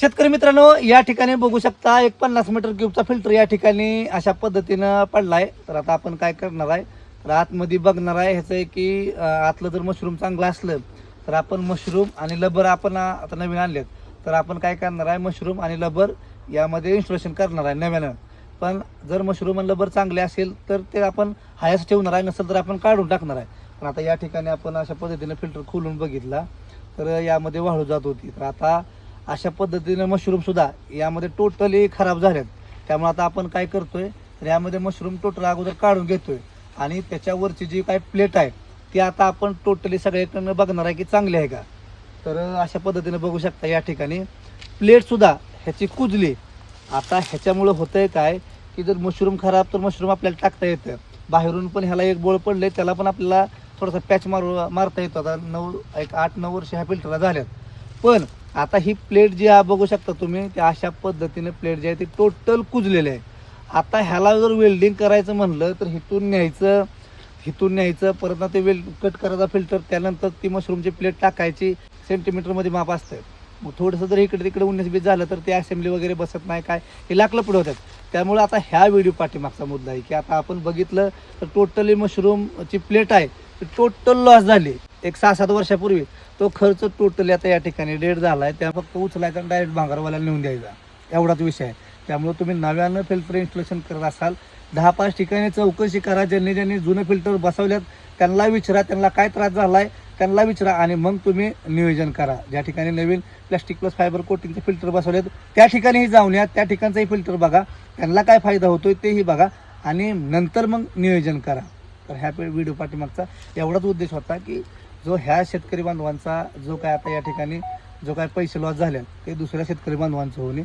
शेतकरी मित्रांनो या ठिकाणी बघू शकता एक पन्नास मीटर क्यूबचा फिल्टर या ठिकाणी अशा पद्धतीनं पडलाय. तर आता आपण काय करणार आहे? तर आतमध्ये बघणार आहे ह्याचं आहे की आतलं जर मशरूम चांगलं असलं तर आपण मशरूम आणि लबर आपण आता नवीन आणलेत. तर आपण काय करणार आहे? मशरूम आणि लबर यामध्ये इन्स्टॉलेशन करणार आहे नव्यानं. पण जर मशरूम आणि लबर चांगले असेल तर ते आपण हायस ठेवणार आहे नसेल तर आपण काढून टाकणार आहे. पण आता या ठिकाणी आपण अशा पद्धतीनं फिल्टर खोलून बघितला. तर यामध्ये वाळू जात होती. तर आता अशा पद्धतीने मशरूम सुद्धा यामध्ये टोटली खराब झाल्यात त्यामुळे आता आपण काय करतोय तर यामध्ये मशरूम टोटल अगोदर काढून घेतोय. आणि त्याच्यावरची जी काय प्लेट आहे ती आता आपण टोटली सगळ्याकडनं बघणार आहे की चांगली आहे का. तर अशा पद्धतीने बघू शकता या ठिकाणी. प्लेटसुद्धा ह्याची कुजली. आता ह्याच्यामुळं होतं आहे काय की जर मशरूम खराब तर मशरूम आपल्याला टाकता येतं. बाहेरून पण ह्याला एक बोळ पडले त्याला पण आपल्याला थोडासा पॅच मारू मारता येतो. आता नऊ एक आठ नऊ वर्ष ह्या फिल्टरला झाल्यात. पण आता ही प्लेट जी आहे बघू शकता तुम्ही त्या अशा पद्धतीने प्लेट जी आहे ती टोटल कुजलेली आहे. आता ह्याला जर वेल्डिंग करायचं म्हणलं तर हिथून न्यायचं हिथून न्यायचं परत ना ते वेल्ड कट करायचा फिल्टर त्यानंतर ती मशरूमची प्लेट टाकायची सेंटीमीटरमध्ये माप असतं. मग थोडंसं जर इकडे तिकडे उन्नीस बीस झालं तर ते असेंब्ली वगैरे बसत नाही काय? हे लाकलं पुढे होतात. त्यामुळे आता ह्या व्हिडिओ पाठीमागचा मुद्दा आहे की आता आपण बघितलं तर टोटली मशरूमची प्लेट आहे ती टोटल लॉस झाली. एक सहा सात वर्षापूर्वी तो खर्च टोटली आता या ठिकाणी डेड झाला आहे त्या फक्त उचलायचा डायरेक्ट भांगारवाल्याला नेऊन द्यायचा. एवढाच विषय आहे. त्यामुळे तुम्ही नव्यानं फिल्टर इन्स्टॉलेशन करत असाल दहा पाच ठिकाणी चौकशी करा. ज्यांनी ज्यांनी जुने फिल्टर बसवल्यात त्यांना विचारा. त्यांना काय त्रास झाला आहे त्यांना विचारा. आणि मग तुम्ही नियोजन करा. ज्या ठिकाणी नवीन प्लॅस्टिक प्लस फायबर कोटिंगचे फिल्टर बसवलेत त्या ठिकाणीही जाऊन या. त्या ठिकाणचाही फिल्टर बघा. त्यांना काय फायदा होतोय तेही बघा. आणि नंतर मग नियोजन करा. तर ह्या व्हिडिओ पाठीमागचा एवढाच उद्देश होता की जो ह्या शेतकरी बांधवांचा जो काय आता या ठिकाणी जो काय पैसे लॉस झाले ते दुसऱ्या शेतकरी बांधवांचं होणे.